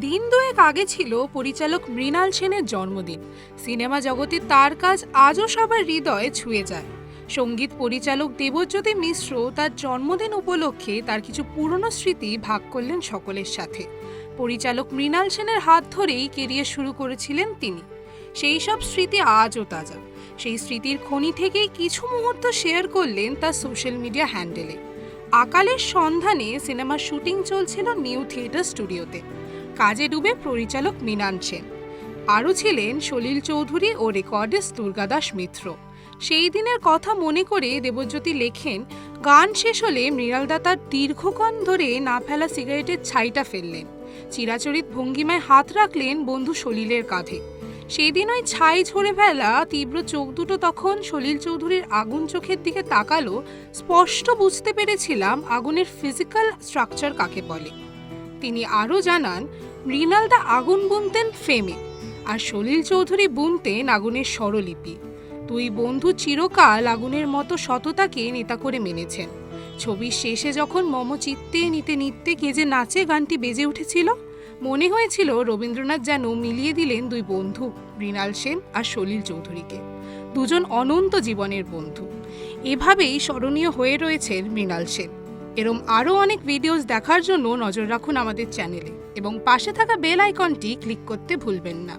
দিন দুয়েক আগে ছিল পরিচালক মৃণাল সেনের জন্মদিন। সিনেমা জগতে তার কাজ আজও সবার হৃদয়ে ছুঁয়ে যায়। সংগীত পরিচালক দেবজ্যোতি মিশ্র তার জন্মদিন উপলক্ষে তার কিছু পুরনো স্মৃতি ভাগ করলেন সকলের সাথে। পরিচালক মৃণাল সেনের হাত ধরেই কেরিয়ার শুরু করেছিলেন তিনি। সেই সব স্মৃতি আজও তাজা। সেই স্মৃতির খনি থেকেই কিছু মুহূর্ত শেয়ার করলেন তার সোশ্যাল মিডিয়া হ্যান্ডেলে। আকালের সন্ধানে সিনেমার শুটিং চলছিল নিউ থিয়েটার স্টুডিওতে। কাজে ডুবে পরিচালক মীনান সেন। আরও ছিলেন সলিল চৌধুরী ও রেকর্ডিস্ট দুর্গাদাস মিত্র। সেই দিনের কথা মনে করে দেবজ্যোতি লেখেন, গান শেষ হলে মৃণালদা তার দীর্ঘক্ষণ ধরে না ফেলা সিগারেটের ছাইটা ফেললেন। চিরাচরিত ভঙ্গিমায় হাত রাখলেন বন্ধু সলিলের কাঁধে। সেই দিন ওই ছাই ঝরে ফেলা তীব্র চোখ দুটো তখন সলিল চৌধুরীর আগুন চোখের দিকে তাকালো। স্পষ্ট বুঝতে পেরেছিলাম আগুনের ফিজিক্যাল স্ট্রাকচার কাকে বলে। তিনি আরও জানান, মৃণালদা আগুন বুনতেন ফেমে আর সলিল চৌধুরী বুনতেন আগুনের স্বরলিপি। দুই বন্ধু চিরকাল আগুনের মতো সততাকে নেতা করে মেনেছেন। ছবির শেষে যখন মম চিত্তে নিতে নিত্যে কে যে নাচে গানটি বেজে উঠেছিল, মনে হয়েছিল রবীন্দ্রনাথ যেন মিলিয়ে দিলেন দুই বন্ধু, মৃণাল সেন আর সলিল চৌধুরীকে। দুজন অনন্ত জীবনের বন্ধু। এভাবেই স্মরণীয় হয়ে রয়েছেন মৃণাল সেন। এরম আরও অনেক ভিডিওস দেখার জন্য নজর রাখুন আমাদের চ্যানেলে এবং পাশে থাকা বেল আইকনটি ক্লিক করতে ভুলবেন না।